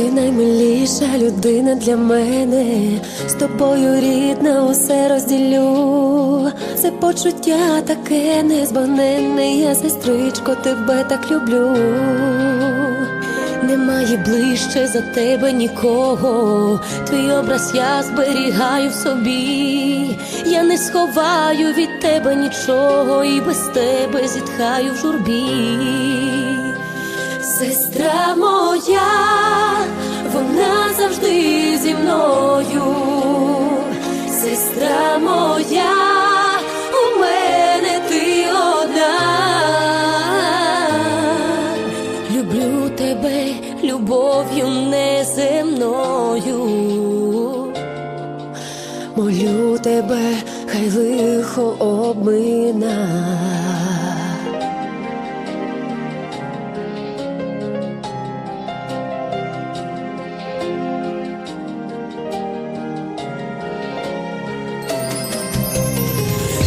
наймиліша людина для мене, з тобою рідна, усе розділю. Це почуття таке незбагненне, я сестричко, тебе так люблю. Немає ближче за тебе нікого, твій образ я зберігаю в собі, я не сховаю від тебе нічого, і без тебе зітхаю в журбі. Мною, сестра моя, у мене ти одна. Люблю тебе любов'ю неземною. Молю тебе, хай лихо обмина.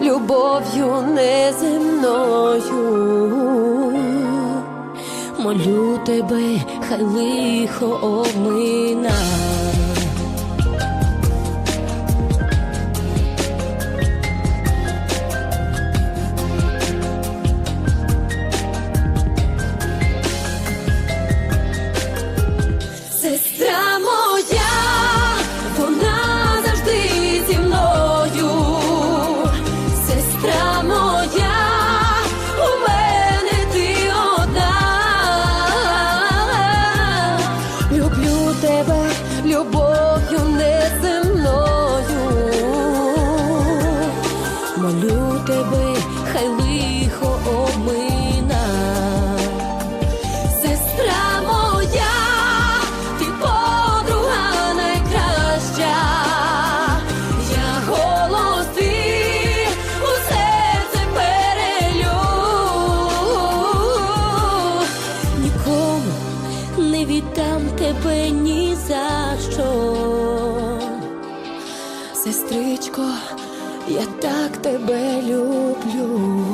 Любов'ю неземною. Молю тебе, хай лихо обмина. Сестра моя, у мене ти одна. Люблю тебе любов'ю неземною. Молю тебе, хай лихо Сестричко, я так тебе люблю.